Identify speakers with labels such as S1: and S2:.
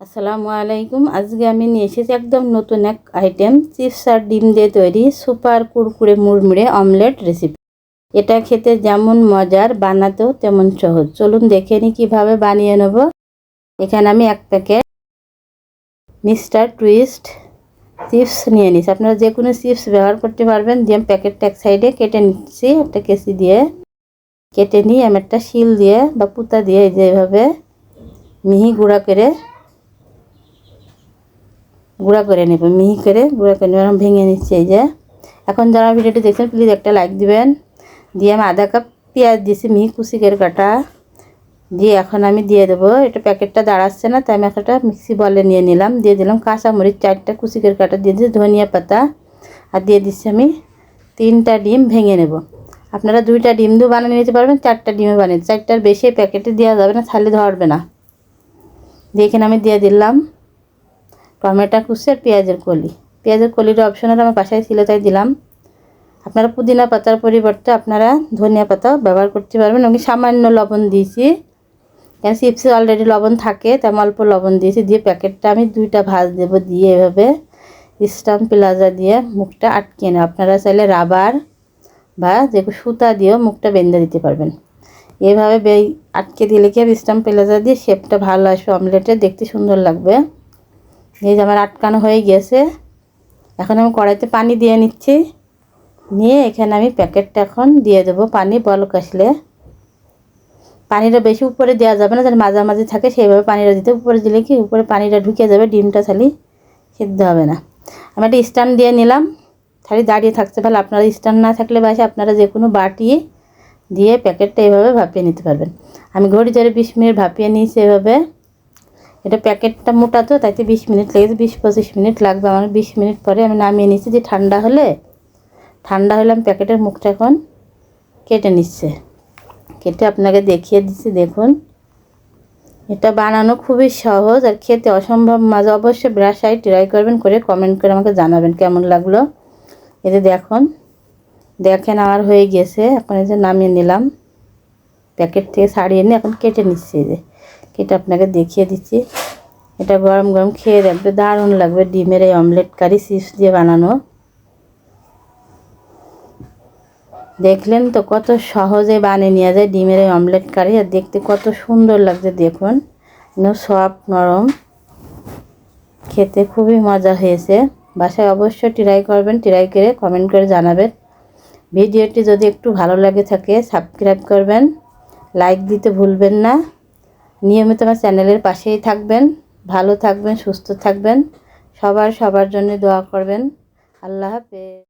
S1: আসসালামু আলাইকুম। আজকে আমি নিয়ে এসেছি একদম নতুন এক আইটেম চিপস আর ডিম দিয়ে তৈরি সুপার কুরকুরে মুড়মুড়ে অমলেট রেসিপি এটা খেতে যেমন মজার, বানাতেও তেমন সহজ। চলুন দেখে নিই কীভাবে বানিয়ে নেব। এখানে আমি এক প্যাকেট মিস্টার টুইস্ট চিপস নিয়ে নিচ্ছি আপনারা যে কোনো চিপস ব্যবহার করতে পারবেন। দিয়ে প্যাকেটটা এক সাইডে কেটে নিচ্ছি। একটা কেসি দিয়ে কেটে নিয়ে আমি একটা শিল দিয়ে বা পুতা দিয়ে যেভাবে মিহি গুঁড়া করে গুঁড়া করে নেব, মিহি করে গুঁড়া করে নেব ভেঙে নিচ্ছি এই যে। এখন যারা ভিডিওটি দেখছেন প্লিজ একটা লাইক দিবেন। দিয়ে আমি আধা কাপ পেঁয়াজ দিয়েছি, মিহি কুচি করে কাটা। দিয়ে এখন আমি দিয়ে দেবো, এটা প্যাকেটটা দাঁড়াচ্ছে না, তাই আমি একটা মিক্সি বলে নিয়ে নিলাম। দিয়ে দিলাম কাঁচামরিচ, চারটা কুচি করে কাটা। দিয়ে দিচ্ছি ধনিয়া পাতা। আর দিয়ে দিচ্ছি আমি তিনটা ডিম ভেঙে নেব। আপনারা দুইটা ডিম দিয়ে বানিয়ে নিতে পারবেন, চারটা ডিমে বানিয়ে চারটার বেশি প্যাকেটে দেওয়া যাবে না তাহলে ধরবে না। দিয়ে এখানে আমি দিয়ে দিলাম। টমেটো কুচি আর পেঁয়াজের কলি। পেঁয়াজের কলিটা অপশনাল আমার বাসায় ছিল, তাই দিলাম। আপনারা পুদিনা পাতার পরিবর্তে আপনারা ধনিয়া পাতাও ব্যবহার করতে পারবেন আমি সামান্য লবণ দিয়েছি। কেন চিপসে অলরেডি লবণ থাকে, তাই অল্প লবণ দিয়েছি। দিয়ে প্যাকেটটা আমি দুইটা ভাজ দেব দিয়ে এভাবে স্টাম্প প্লাজা দিয়ে মুখটা আটকে নেব। আপনারা চাইলে রাবার বা যে সুতা দিয়েও মুখটা বেঁধে দিতে পারবেন। এভাবে আটকে দিলে কি আর স্টাম্প প্লাজা দিয়ে শেপটা ভালো আসবে অমলেটে দেখতে সুন্দর লাগবে। এই যে আমার আটকানো হয়ে গেছে এখন আমি কড়াইতে পানি দিয়ে নিচ্ছি। নিয়ে এখানে আমি প্যাকেটটা এখন দিয়ে দেবো পানি বলক আসলে। পানিটা বেশি উপরে দেওয়া যাবে না, যেন মাঝামাঝি থাকে, সেইভাবে পানিটা দিতে উপরে দিলে কি, উপরে পানিটা ঢুকে যাবে, ডিমটা থালি সিদ্ধ হবে না। আমি একটা স্ট্যান্ড দিয়ে নিলাম। থালি দাঁড়িয়ে থাকতে পারলে আপনারা স্ট্যান্ড না থাকলে বাসে আপনারা যে কোনো বাটি দিয়ে প্যাকেটটা এইভাবে ভাপিয়ে নিতে পারবেন। আমি ঘড়ি ধরে বিশ মিনিট ভাপিয়ে নিয়েছি এভাবে। এটা প্যাকেটটা মোটা তো, তাইতে বিশ মিনিট লেগেছে, বিশ পঁচিশ মিনিট লাগবে। আমার বিশ মিনিট পরে আমি নামিয়ে নিচ্ছি, যে ঠান্ডা হলে ঠান্ডা হলে আমি প্যাকেটের মুখটা এখন কেটে নিচ্ছে। কেটে আপনাকে দেখিয়ে দিচ্ছি, দেখুন। এটা বানানো খুবই সহজ আর খেতে অসম্ভব মজা। অবশ্যই ব্রাশাই ট্রাই করবেন, করে কমেন্ট করে আমাকে জানাবেন কেমন লাগল। এতে দেখুন, দেখেন আমার হয়ে গেছে। এখন এই যে নামিয়ে নিলাম, প্যাকেট থেকে ছাড়িয়ে নিয়ে এখন কেটে নিচ্ছি যে। কেটে আপনাকে দেখিয়ে দিচ্ছি। এটা গরম গরম খেয়ে দেখবে দারুণ লাগবে ডিমের এই অমলেট কারি চিপস দিয়ে বানানো। দেখলেন তো কত সহজে বানিয়ে নেওয়া যায় ডিমের এই অমলেট কারি আর দেখতে কত সুন্দর লাগছে দেখুন। সফট নরম। খেতে খুবই মজা হয়েছে। বাসায় অবশ্যই ট্রাই করবেন ট্রাই করে কমেন্ট করে জানাবেন। ভিডিওটি যদি একটু ভালো লাগে থাকে সাবস্ক্রাইব করবেন। লাইক দিতে ভুলবেন না। নিয়মিত আমার চ্যানেলের পাশেই থাকবেন, ভালো থাকবেন, সুস্থ থাকবেন। সবার সবার জন্য দোয়া করবেন। আল্লাহ হাফেজ।